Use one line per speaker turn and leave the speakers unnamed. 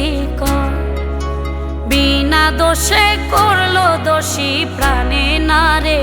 যদি বিনা দোষে করল দোষী প্রাণে না রে